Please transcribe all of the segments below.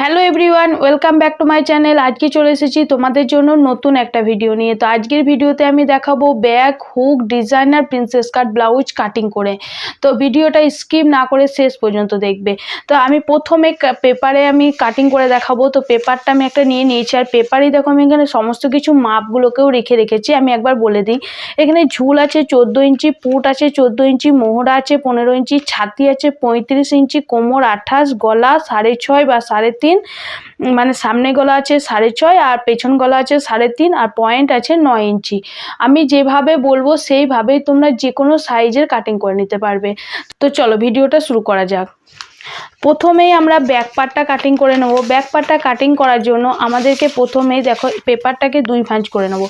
Hello everyone welcome back to my channel আজকে চলে এসেছি তোমাদের জন্য নতুন একটা ভিডিও নিয়ে। তো আজকের ভিডিওতে আমি দেখাবো bag hook designer princess cut blouse cutting করে। তো ভিডিওটা স্কিপ না করে শেষ পর্যন্ত দেখবে। তো আমি প্রথমে পেপারে আমি কাটিং করে দেখাবো। তো পেপারটা আমি একটা নিয়ে নিয়েছি। আর পেপারেই দেখো আমি এখানে সমস্ত কিছু মাপগুলোকেও রেখে রেখেছি। আমি একবার বলে দিই, এখানে ঝুল আছে চোদ্দ ইঞ্চি, পুট আছে চোদ্দ ইঞ্চি, মোহরা আছে পনেরো ইঞ্চি, ছাতি আছে পঁয়ত্রিশ ইঞ্চি, কোমর আঠাশ, গলা সাড়ে ছয় বা সাড়ে তিন মানে সামনে গলা আছে সাড়ে ছয় আর পেছন গলা আছে সাড়ে তিন আর পয়েন্ট আছে নয় ইঞ্চি। আমি যেভাবে বলব সেইভাবেই তোমরা যে কোনো সাইজের কাটিং করে নিতে পারবে। তো চলো ভিডিওটা শুরু করা যাক। প্রথমেই আমরা ব্যাক পার্টটা কাটিং করে নেব। ব্যাক পার্টটা কাটিং করার জন্য আমাদেরকে প্রথমেই দেখো, পেপারটাকে দুই ভাঁজ করে নেব।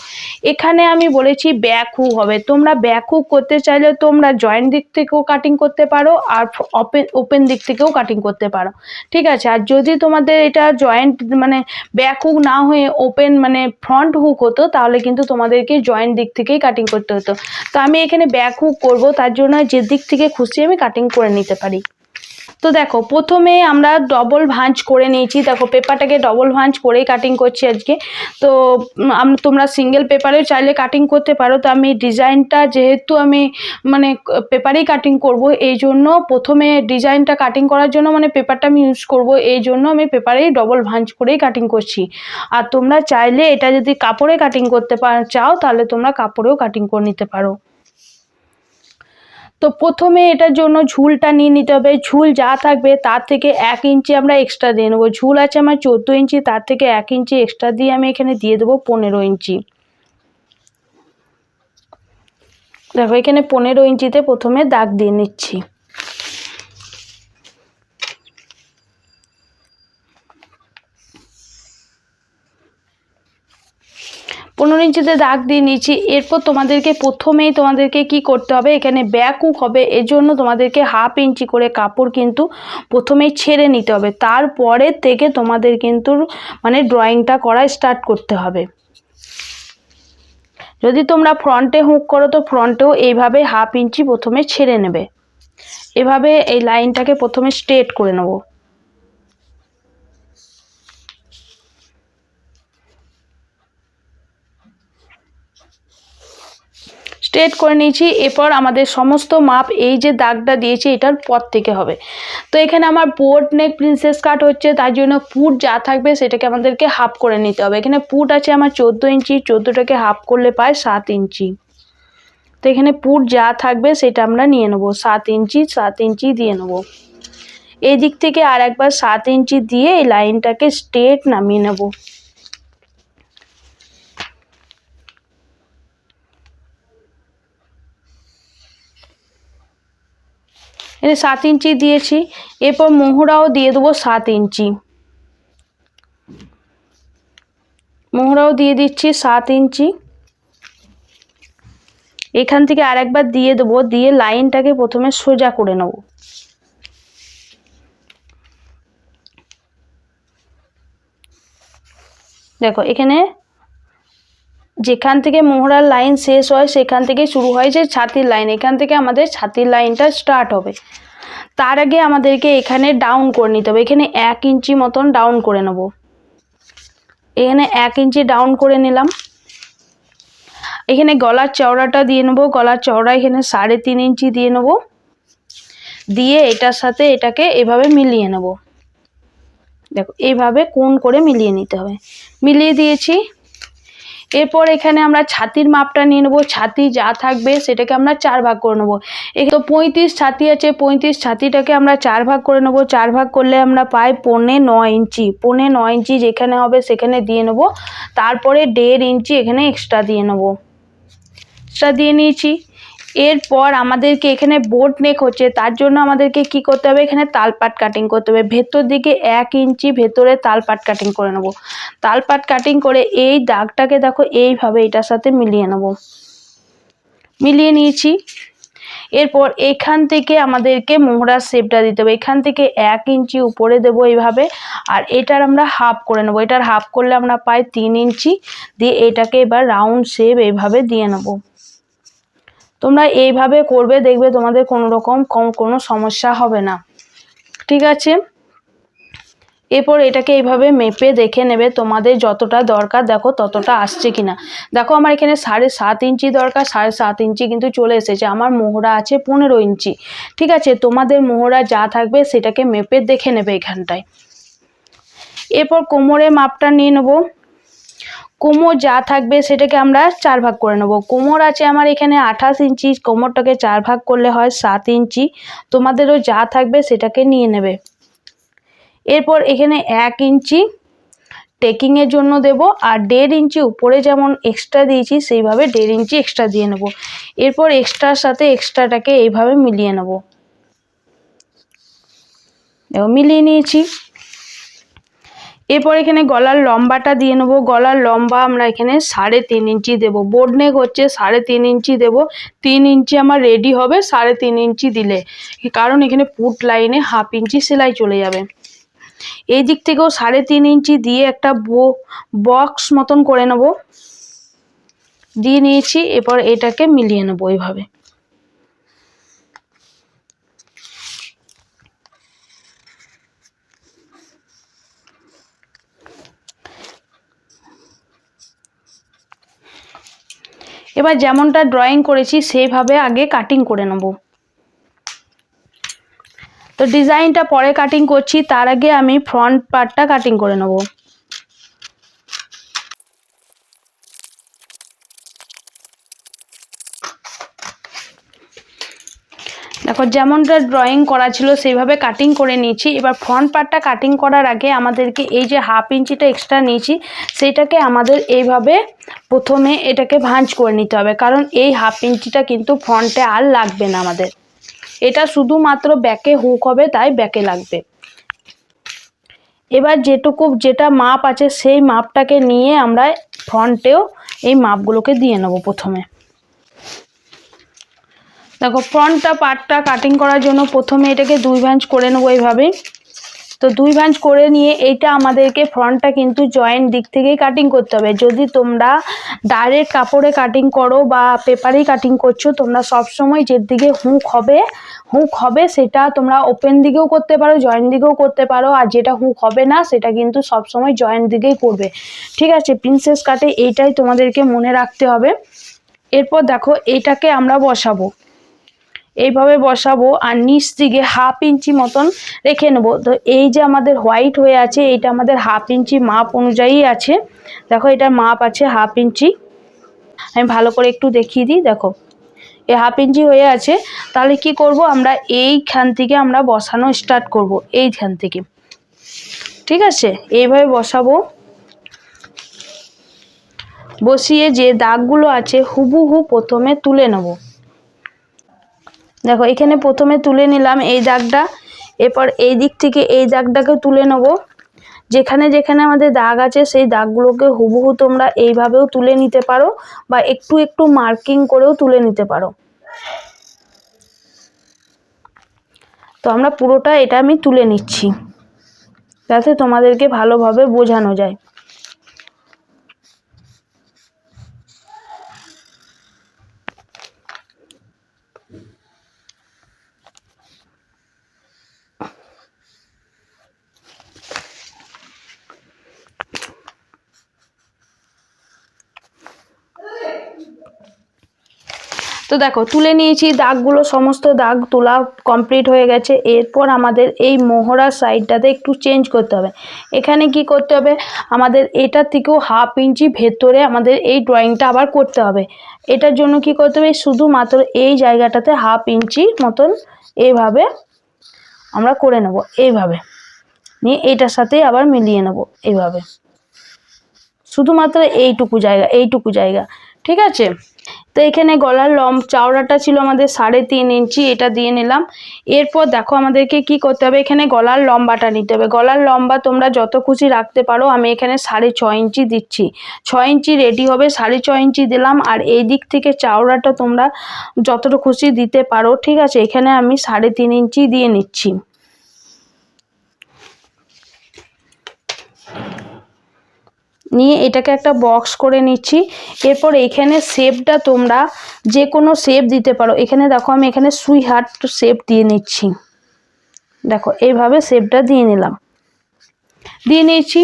এখানে আমি বলেছি ব্যাক হুক হবে। তোমরা ব্যাক হুক করতে চাইলে তোমরা জয়েন্ট দিক থেকেও কাটিং করতে পারো আর ওপেন ওপেন দিক থেকেও কাটিং করতে পারো। ঠিক আছে? আর যদি তোমাদের এটা জয়েন্ট মানে ব্যাক হুক না হয়ে ওপেন মানে ফ্রন্ট হুক হতো, তাহলে কিন্তু তোমাদেরকে জয়েন্ট দিক থেকেই কাটিং করতে হতো। তো আমি এখানে ব্যাক হুক করব, তার জন্য যে দিক থেকে খুশি আমি কাটিং করে নিতে পারি। তো দেখো, প্রথমে আমরা ডবল ভাঁজ করে নিয়েছি। দেখো, পেপারটাকে ডবল ভাঁজ করেই কাটিং করছি আজকে। তো তোমরা সিঙ্গেল পেপারেও চাইলে কাটিং করতে পারো। তো আমি ডিজাইনটা যেহেতু আমি মানে পেপারেই কাটিং করব, এই জন্য প্রথমে ডিজাইনটা কাটিং করার জন্য মানে পেপারটা আমি ইউজ করব, এই জন্য আমি পেপারেই ডবল ভাঁজ করেই কাটিং করছি। আর তোমরা চাইলে এটা যদি কাপড়ে কাটিং করতে চাও, তাহলে তোমরা কাপড়েও কাটিং করে নিতে পারো। তো প্রথমে এটার জন্য ঝুলটা নিয়ে নিতে হবে। ঝুল যা থাকবে তার থেকে এক ইঞ্চি আমরা এক্সট্রা দিয়ে নেব। ঝুল আছে আমার চোদ্দ ইঞ্চি, তার থেকে এক ইঞ্চি এক্সট্রা দিয়ে আমি এখানে দিয়ে দেবো পনেরো ইঞ্চি। দেখো, এখানে পনেরো ইঞ্চিতে প্রথমে দাগ দিয়ে নিচ্ছি। পনেরো ইঞ্চিতে দাগ দিয়ে নিচ্ছি এরপর তোমাদেরকে প্রথমেই তোমাদেরকে কি করতে হবে, এখানে ব্যাক হুক হবে। এজন্য তোমাদেরকে হাফ ইঞ্চি করে কাপড় কিন্তু প্রথমেই ছেড়ে নিতে হবে। তারপরে থেকে তোমাদের কিন্তু মানে ড্রয়িংটা করা স্টার্ট করতে হবে। যদি তোমরা ফ্রন্টে হুক করো, তো ফ্রন্টেও এইভাবে হাফ ইঞ্চি প্রথমে ছেড়ে নেবে। এভাবে এই লাইনটাকে প্রথমে স্ট্রেট করে নেব। স্ট্রেট করে নিয়েছি। এরপর আমাদের সমস্ত মাপ এই যে দাগটা দিয়েছি, এটার পর থেকে হবে। তো এখানে আমার বোর্ড নেক প্রিন্সেস কাট হচ্ছে, তার জন্য পুট যা থাকবে সেটাকে আমাদেরকে হাফ করে নিতে হবে। এখানে পুট আছে আমার চোদ্দ ইঞ্চি, চোদ্দোটাকে হাফ করলে পায় সাত ইঞ্চি। তো এখানে পুট যা থাকবে সেটা আমরা নিয়ে নেব। সাত ইঞ্চি সাত ইঞ্চি দিয়ে নেব। এই দিক থেকে আর একবার সাত ইঞ্চি দিয়ে এই লাইনটাকে স্ট্রেট নামিয়ে নেব। এখানে সাত ইঞ্চি দিয়েছি। এরপর মোহরাও দিয়ে দেবো সাত ইঞ্চি। মোহরাও দিয়ে দিচ্ছি সাত ইঞ্চি। এখান থেকে আরেকবার দিয়ে দেবো, দিয়ে লাইনটাকে প্রথমে সোজা করে নেব। দেখো, এখানে যেখান থেকে মোহরার লাইন শেষ হয়, সেখান থেকে শুরু হয় যে ছাতির লাইন। এখান থেকে আমাদের ছাতির লাইনটা স্টার্ট হবে। তার আগে আমাদেরকে এখানে ডাউন করে নিতে হবে। এখানে এক ইঞ্চি মতন ডাউন করে নেব। এখানে এক ইঞ্চি ডাউন করে নিলাম। এখানে গলার চওড়াটা দিয়ে নেব। গলার চওড়া এখানে সাড়ে তিন ইঞ্চি দিয়ে নেব। দিয়ে এটার সাথে এটাকে এভাবে মিলিয়ে নেব। দেখো এইভাবে কোন করে মিলিয়ে নিতে হবে। মিলিয়ে দিয়েছি। এরপর এখানে আমরা ছাতির মাপটা নিয়ে নেব। ছাতি যা থাকবে সেটাকে আমরা চার ভাগ করে নেব। তো পঁয়ত্রিশ ছাতি আছে, পঁয়ত্রিশ ছাতিটাকে আমরা চার ভাগ করে নেব। চার ভাগ করলে আমরা পাই পৌনে ন ইঞ্চি। পৌনে ন ইঞ্চি যেখানে হবে সেখানে দিয়ে নেব। তারপরে দেড় ইঞ্চি এখানে এক্সট্রা দিয়ে নেব। এক্সট্রা দিয়ে নিয়েছি। এরপর আমাদেরকে এখানে বোট নেক হচ্ছে, তার জন্য আমাদেরকে কি করতে হবে? এখানে তালপাট কাটিং করতে হবে। ভেতর দিকে এক ইঞ্চি ভেতরে তালপাট কাটিং করে নেব। তালপাট কাটিং করে এই দাগটাকে দেখো, এইভাবে এটার সাথে মিলিয়ে নেব। মিলিয়ে নিয়েছি। এরপর এখান থেকে আমাদেরকে মোহরার শেপটা দিতে হবে। এখান থেকে এক ইঞ্চি উপরে দেবো এইভাবে, আর এটার আমরা হাফ করে নেব। এটার হাফ করলে আমরা পাই তিন ইঞ্চি। দিয়ে এটাকে এবার রাউন্ড শেপ এইভাবে দিয়ে নেব। তোমরা এইভাবে করবে, দেখবে তোমাদের কোনো রকম কম, কোনো সমস্যা হবে না। ঠিক আছে? এরপর এটাকে এইভাবে মেপে দেখে নেবে তোমাদের যতটা দরকার, দেখো ততটা আসছে কিনা। দেখো আমার এখানে সাড়ে সাত ইঞ্চি দরকার, সাড়ে সাত ইঞ্চি কিন্তু চলে এসেছে। আমার মোহরা আছে পনেরো ইঞ্চি। ঠিক আছে? তোমাদের মোহরা যা থাকবে সেটাকে মেপে দেখে নেবে এখানটায়। এরপর কোমরে মাপটা নিয়ে নেব। কোমর যা থাকবে সেটাকে আমরা চার ভাগ করে নেব। কোমর আছে আমার এখানে আঠাশ ইঞ্চি, কোমরটাকে চার ভাগ করলে হয় সাত ইঞ্চি। তোমাদেরও যা থাকবে সেটাকে নিয়ে নেবে। এরপর এখানে এক ইঞ্চি টেকিংয়ের জন্য দেব আর দেড় ইঞ্চি উপরে যেমন এক্সট্রা দিয়েছি, সেইভাবে দেড় ইঞ্চি এক্সট্রা দিয়ে নেব। এরপর এক্সট্রার সাথে এক্সট্রাটাকে এইভাবে মিলিয়ে নেব। মিলিয়ে নিয়েছি। এরপর এখানে গলার লম্বাটা দিয়ে নেব। গলার লম্বা আমরা এখানে সাড়ে তিন ইঞ্চি দেবো। বোর্ড নেক হচ্ছে সাড়ে তিন ইঞ্চি দেবো। তিন ইঞ্চি আমার রেডি হবে সাড়ে তিন ইঞ্চি দিলে। কারণ এখানে পুট লাইনে হাফ ইঞ্চি সেলাই চলে যাবে। এই দিক থেকেও সাড়ে তিন ইঞ্চি দিয়ে একটা বক্স মতন করে নেব। দিয়ে নিয়েছি। এরপর এটাকে মিলিয়ে নেব এইভাবে। এবার যেমনটা ড্রয়িং করেছি, সেইভাবে আগে কাটিং করে নেব। তো ডিজাইনটা পরে কাটিং করছি, তার আগে আমি ফ্রন্ট পার্টটা কাটিং করে নেব। দেখো, যেমনটা ড্রয়িং করা ছিল, সেইভাবে কাটিং করে নিয়েছি। এবার ফ্রন্ট পার্টটা কাটিং করার আগে আমাদেরকে এই যে হাফ ইঞ্চিটা এক্সট্রা নিয়েছি, সেটাকে আমাদের এইভাবে প্রথমে এটাকে ভাঁজ করে নিতে হবে, কারণ এই হাফ ইঞ্চিটা কিন্তু ফ্রন্টে আর লাগবে না আমাদের। এটা শুধুমাত্র ব্যাকে হুক হবে, তাই ব্যাকে লাগবে। এবার যেটুকু, যেটা মাপ আছে, সেই মাপটাকে নিয়ে আমরা ফ্রন্টেও এই মাপগুলোকে দিয়ে নেব প্রথমে। দেখো, ফ্রন্টটা পার্টটা কাটিং করার জন্য প্রথমে এটাকে দুই ভাঁজ করে নেব এইভাবে। তো দুই ভাঁজ করে নিয়ে এইটা আমাদেরকে ফ্রন্টটা কিন্তু জয়েন্ট দিক থেকেই কাটিং করতে হবে। যদি তোমরা ডাইরেক্ট কাপড়ে কাটিং করো বা পেপারেই কাটিং করছ, তোমরা সবসময় যে দিকে হুঁক হবে হুঁক হবে সেটা তোমরা ওপেন দিকেও করতে পারো জয়েন্ট দিকেও করতে পারো। আর যেটা হুঁক হবে না, সেটা কিন্তু সবসময় জয়েন্ট দিকেই করবে ঠিক আছে প্রিন্সেস কাটে এইটাই তোমাদেরকে মনে রাখতে হবে। এরপর দেখো এইটাকে আমরা বসাবো। এইভাবে বসাবো আর নিচ দিকে হাফ ইঞ্চি মতন রেখে নেব। তো এই যে আমাদের হোয়াইট হয়ে আছে, এইটা আমাদের হাফ ইঞ্চি মাপ অনুযায়ী আছে। দেখো এটার মাপ আছে হাফ ইঞ্চি। আমি ভালো করে একটু দেখিয়ে দিই, দেখো। এ হাফ ইঞ্চি হয়ে আছে, তাহলে কি করব আমরা? এইখান থেকে আমরা বসানো স্টার্ট করব, এইখান থেকে। ঠিক আছে? এইভাবে বসাবো। বসিয়ে যে দাগগুলো আছে, হুবহু প্রথমে তুলে নেব। দেখো, এখানে প্রথমে তুলে নিলাম এই দাগটা। এরপর এই দিক থেকে এই দাগটাকে তুলে নেব। যেখানে যেখানে আমাদের দাগ আছে, সেই দাগগুলোকে হুবহু তোমরা এইভাবেও তুলে নিতে পারো বা একটু একটু মার্কিং করেও তুলে নিতে পারো। তো আমরা পুরোটা এটা আমি তুলে নিচ্ছি, যাতে তোমাদেরকে ভালোভাবে বোঝানো যায়। দেখো, তুলে নিয়েছি দাগগুলো, সমস্ত দাগ তোলা কমপ্লিট হয়ে গেছে। এরপর আমাদের এই মোহরার সাইডটাতে একটু চেঞ্জ করতে হবে। এখানে কি করতে হবে? আমাদের এটা থেকেও হাফ ইঞ্চি ভেতরে আমাদের এই ড্রয়িংটা আবার করতে হবে। এটার জন্য কি করতে হবে? শুধুমাত্র এই জায়গাটাতে হাফ ইঞ্চি মতন এইভাবে আমরা করে নেব এইভাবে নিয়ে এইটার সাথেই আবার মিলিয়ে নেব এইভাবে শুধুমাত্র এইটুকু জায়গা এইটুকু জায়গা, ঠিক আছে? তো এখানে গলার লম চাওড়াটা ছিল আমাদের সাড়ে তিন ইঞ্চি, এটা দিয়ে নিলাম। এরপর দেখো আমাদেরকে কি করতে হবে, এখানে গলার লম্বাটা নিতে হবে। গলার লম্বা তোমরা যত খুশি রাখতে পারো, আমি এখানে সাড়ে ছ ইঞ্চি দিচ্ছি। ছ ইঞ্চি রেডি হবে, সাড়ে ছ ইঞ্চি দিলাম, আর এই দিক থেকে চাওড়াটা তোমরা যতটা খুশি দিতে পারো, ঠিক আছে? এখানে আমি সাড়ে তিন ইঞ্চি দিয়ে নিচ্ছি। নিয়ে এটাকে একটা বক্স করে নিচ্ছি। এরপর এখানে শেপটা তোমরা যে কোনো শেপ দিতে পারো। এখানে দেখো আমি এখানে সুই হার্ট শেপ দিয়ে নিচ্ছি। দেখো এইভাবে শেপটা দিয়ে নিলাম। দিয়ে নিয়েছি।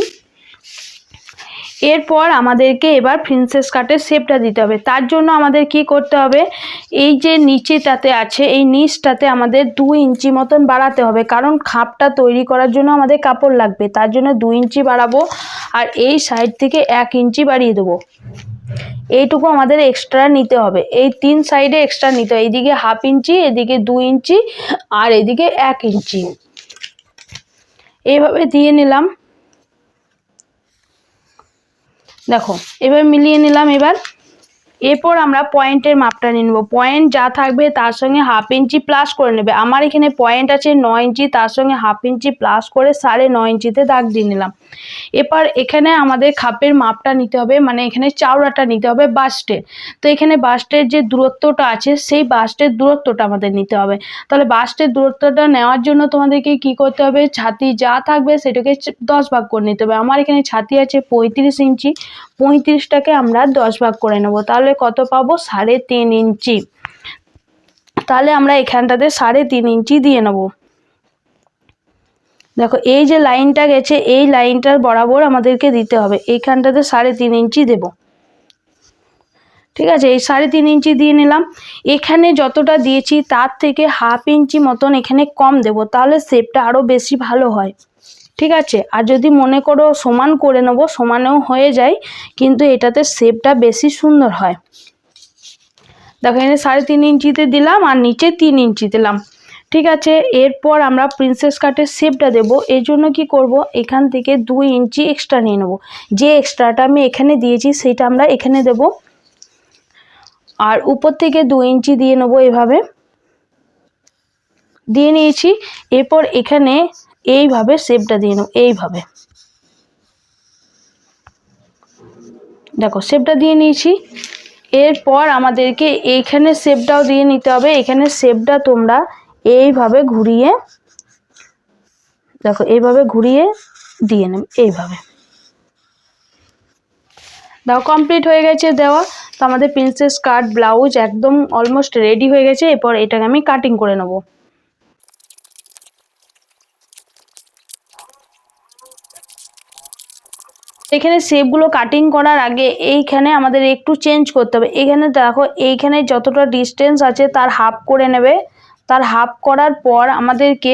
এরপর আমাদেরকে এবার প্রিন্সেস কাটের শেপটা দিতে হবে। তার জন্য আমাদের কি করতে হবে? এই যে নিচেটাতে আছে, এই নিচটাতে আমাদের দু ইঞ্চি মতন বাড়াতে হবে। কারণ খাপটা তৈরি করার জন্য আমাদের কাপড় লাগবে। তার জন্য দু ইঞ্চি বাড়াবো। আর এই সাইড থেকে এক ইঞ্চি বাড়িয়ে দেবো। এইটুকু আমাদের এক্সট্রা নিতে হবে। এই তিন সাইডে এক্সট্রা নিতে হবে। এইদিকে হাফ ইঞ্চি, এদিকে দু ইঞ্চি আর এদিকে এক ইঞ্চি। এইভাবে দিয়ে নিলাম। দেখো এবার মিলিয়ে নিলাম এবার। এরপর আমরা পয়েন্টের মাপটা নিয়ে নেব। পয়েন্ট যা থাকবে তার সঙ্গে হাফ ইঞ্চি প্লাস করে নেবে। আমার এখানে পয়েন্ট আছে নয় ইঞ্চি তার সঙ্গে হাফ ইঞ্চি প্লাস করে সাড়ে নয় ইঞ্চিতে দাগ দিয়ে নিলাম। এবার এখানে আমাদের খাপের মাপটা নিতে হবে মানে এখানে চাওড়াটা নিতে হবে বাস্টের তো এখানে বাস্টের যে দূরত্বটা আছে, সেই বাস্টের দূরত্বটা আমাদের নিতে হবে। তাহলে বাস্টের দূরত্বটা নেওয়ার জন্য তোমাদেরকে কি করতে হবে? ছাতি যা থাকবে সেটাকে দশ ভাগ করে নিতে হবে। আমার এখানে ছাতি আছে পঁয়ত্রিশ ইঞ্চি পঁয়ত্রিশটাকে আমরা দশ ভাগ করে নেব। তাহলে কত পাবো? সাড়ে তিন ইঞ্চি। তাহলে আমরা এখানটাতে সাড়ে তিন ইঞ্চি দিয়ে নেব। দেখো, এই যে লাইনটা গেছে, এই লাইনটার বরাবর আমাদেরকে দিতে হবে। এইখানটাতে সাড়ে তিন ইঞ্চি দেব। ঠিক আছে? এই সাড়ে তিন ইঞ্চি দিয়ে নিলাম। এখানে যতটা দিয়েছি, তার থেকে হাফ ইঞ্চি মতন এখানে কম দেব। তাহলে শেপটা আরও বেশি ভালো হয়। ঠিক আছে? আর যদি মনে করো সমান করে নেব, সমানেও হয়ে যায়, কিন্তু এটাতে শেপটা বেশি সুন্দর হয়। দেখো, এখানে সাড়ে তিন ইঞ্চিতে দিলাম আর নিচে তিন ইঞ্চি দিলাম। ঠিক আছে? এরপর আমরা প্রিন্সেস কাটের শেপটা দেব। এর জন্য কি করব? এখান থেকে দুই ইঞ্চি এক্সট্রা নিয়ে নেব। যে এক্সট্রাটা আমি এখানে দিয়েছি সেটা আমরা এখানে দেব। আর উপর থেকে দু ইঞ্চি দিয়ে নেব এভাবে। দিয়ে নিয়েছি। এরপর এখানে এইভাবে শেপটা দিয়ে নেব এইভাবে। দেখো শেপটা দিয়ে নিয়েছি। এরপর আমাদেরকে এইখানে শেপটাও দিয়ে নিতে হবে। এখানে শেপটা তোমরা এইভাবে ঘুরিয়ে, দেখো, এইভাবে ঘুরিয়ে দিয়ে নেবে, এইভাবে। দেখো কমপ্লিট হয়ে গেছে দেওয়া। তো আমাদের প্রিন্সেস কাট ব্লাউজ একদম অলমোস্ট রেডি হয়ে গেছে। এরপর এটাকে আমি কাটিং করে নেব। এখানে শেপগুলো কাটিং করার আগে এইখানে আমাদের একটু চেঞ্জ করতে হবে। এখানে দেখো, এইখানে যতটা ডিস্টেন্স আছে তার হাফ করে নেবে। তার হাফ করার পর আমাদেরকে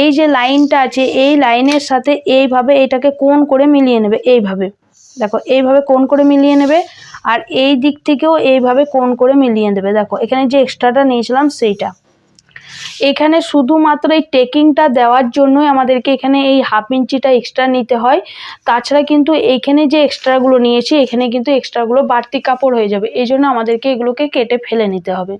এই যে লাইনটা আছে, এই লাইনের সাথে এইভাবে এটাকে কোন করে মিলিয়ে নেবে, এইভাবে। দেখো, এইভাবে কোন করে মিলিয়ে নেবে আর এই দিক থেকেও এইভাবে কোন করে মিলিয়ে দেবে। দেখো, এখানে যে এক্সট্রাটা নিয়েছিলাম সেইটা। এখানে শুধুমাত্র এই টেকিংটা দেওয়ার জন্যই আমাদেরকে এখানে এই হাফ ইঞ্চিটা এক্সট্রা নিতে হয়। তাছাড়া কিন্তু এইখানে যে এক্সট্রাগুলো নিয়েছি, এখানে কিন্তু এক্সট্রাগুলো বাড়তি কাপড় হয়ে যাবে। এই জন্য আমাদেরকে এগুলোকে কেটে ফেলে নিতে হবে।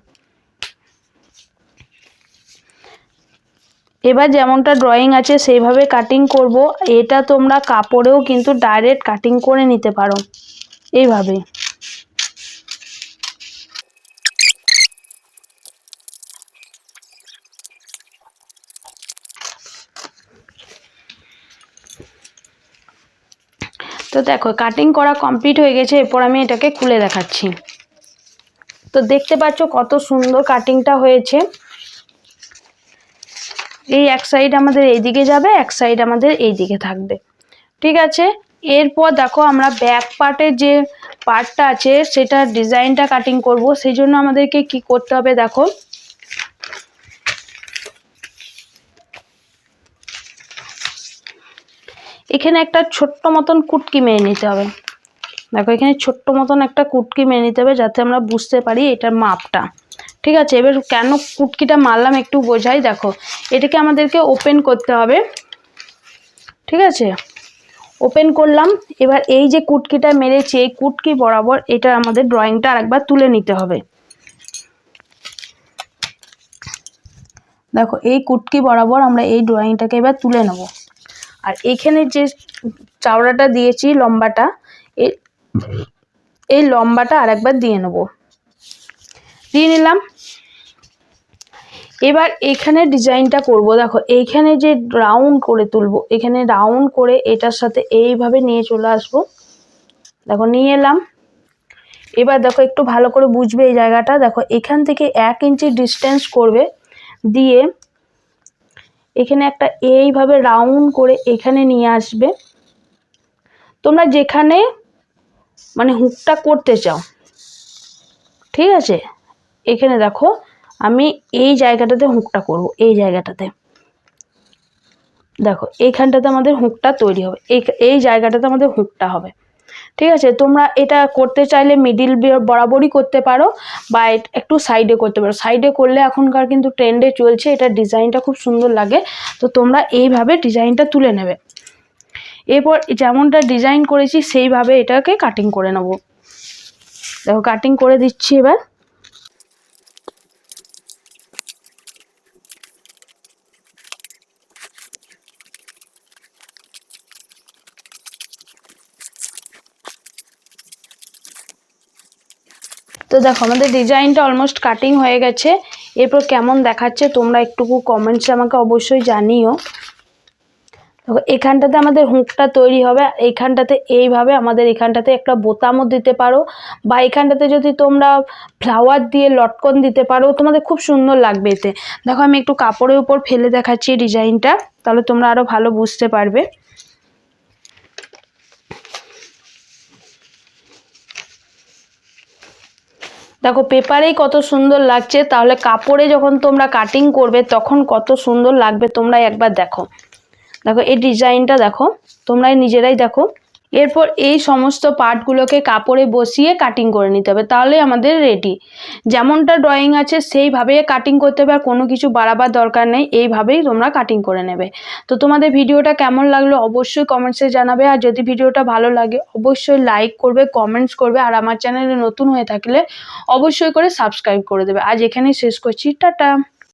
এবার যেমনটা ড্রয়িং আছে, সেইভাবে কাটিং করব। এটা তোমরা কাপড়েও কিন্তু ডাইরেক্ট কাটিং করে নিতে পারো। এইভাবে। তো দেখো কাটিং করা কমপ্লিট হয়ে গেছে, এরপর আমি এটাকে খুলে দেখাচ্ছি। তো দেখতে পাচ্ছ কত সুন্দর কাটিংটা হয়েছে। এই এক সাইড আমাদের এইদিকে যাবে, এক সাইড আমাদের এইদিকে থাকবে। ঠিক আছে? এরপর দেখো আমরা ব্যাক পার্টের যে পার্টটা আছে সেটা ডিজাইনটা কাটিং করব। সেই জন্য আমাদেরকে কি করতে হবে দেখো? এখানে একটা ছোট্ট মতন কুটকি মেরে নিতে হবে। দেখো, এখানে ছোট্ট মতন একটা কুটকি মেরে নিতে হবে যাতে আমরা বুঝতে পারি এটার মাপটা। ঠিক আছে, এবার কেন কুটকিটা মারলাম একটু বোঝাই। দেখো, এটাকে আমাদেরকে ওপেন করতে হবে। ঠিক আছে ওপেন করলাম। এবার এই যে কুটকিটা মেরেছি, এই কুটকি বরাবর এটা আমাদের ড্রয়িংটা আরেকবার তুলে নিতে হবে। দেখো, এই কুটকি বরাবর আমরা এই ড্রয়িংটাকে এবার তুলে নেব। আর এখানে যে চাওড়াটা দিয়েছি লম্বাটা এই লম্বাটা আরেকবার দিয়ে নেব। দিয়ে নিলাম। এবার এখানে ডিজাইনটা করব। দেখো, এইখানে যে রাউন্ড করে তুলবো, এখানে রাউন্ড করে এটার সাথে এইভাবে নিয়ে চলে আসব। দেখো, নিয়ে এলাম। এবার দেখো, একটু ভালো করে বুঝবে এই জায়গাটা। দেখো, এখান থেকে এক ইঞ্চি ডিস্টেন্স করবে। দিয়ে এখানে একটা এইভাবে রাউন্ড করে এখানে নিয়ে আসবে। তোমরা যেখানে মানে হুকটা করতে চাও, ঠিক আছে? এখানে দেখো, আমি এই জায়গাটাতে হুকটা করব, এই জায়গাটাতে। দেখো, এইখানটাতে আমাদের হুকটা তৈরি হবে, এই এই জায়গাটাতে আমাদের হুকটা হবে। ঠিক আছে? তোমরা এটা করতে চাইলে মিডিল বরাবরই করতে পারো, বা একটু সাইডে করতে পারো। সাইডে করলে এখনকার কিন্তু ট্রেন্ডে চলছে, এটা ডিজাইনটা খুব সুন্দর লাগে। তো তোমরা এইভাবে ডিজাইনটা তুলে নেবে। এরপর যেমনটা ডিজাইন করেছি, সেইভাবে এটাকে কাটিং করে নেব। দেখো কাটিং করে দিচ্ছি এবার। তো দেখো, আমাদের ডিজাইনটা অলমোস্ট কাটিং হয়ে গেছে। এরপর কেমন দেখাচ্ছে তোমরা একটুকু কমেন্টসে আমাকে অবশ্যই জানিও। দেখো, এখানটাতে আমাদের হুঁকটা তৈরি হবে, এইখানটাতে এইভাবে আমাদের এখানটাতে একটা বোতামও দিতে পারো, বা এখানটাতে যদি তোমরা ফ্লাওয়ার দিয়ে লটকন দিতে পারো, তোমাদের খুব সুন্দর লাগবে এতে। দেখো, আমি একটু কাপড়ের উপর ফেলে দেখাচ্ছি ডিজাইনটা তাহলে তোমরা আরও ভালো বুঝতে পারবে। দেখো পেপারেই কত সুন্দর লাগছে, তাহলে কাপড়ে যখন তোমরা কাটিং করবে তখন কত সুন্দর লাগবে তোমরা একবার দেখো। দেখো এই ডিজাইনটা দেখো, তোমরাই নিজেরাই দেখো। এরপর এই সমস্ত পার্টগুলোকে কাপড়ে বসিয়ে কাটিং করে নিতে হবে, তাহলে আমাদের রেডি যেমনটা ড্রয়িং আছে, সেইভাবে কাটিং করতে হবে আর কোনো কিছু বাড়াবার দরকার নেই, এইভাবেই তোমরা কাটিং করে নেবে। তো তোমাদের ভিডিওটা কেমন লাগল অবশ্যই কমেন্টসে জানাবে, আর যদি ভিডিওটা ভালো লাগে অবশ্যই লাইক করবে কমেন্টস করবে, আর আমার চ্যানেলে নতুন হয়ে থাকলে অবশ্যই করে সাবস্ক্রাইব করে দেবে। আজ এখানেই শেষ করছি, টাটা!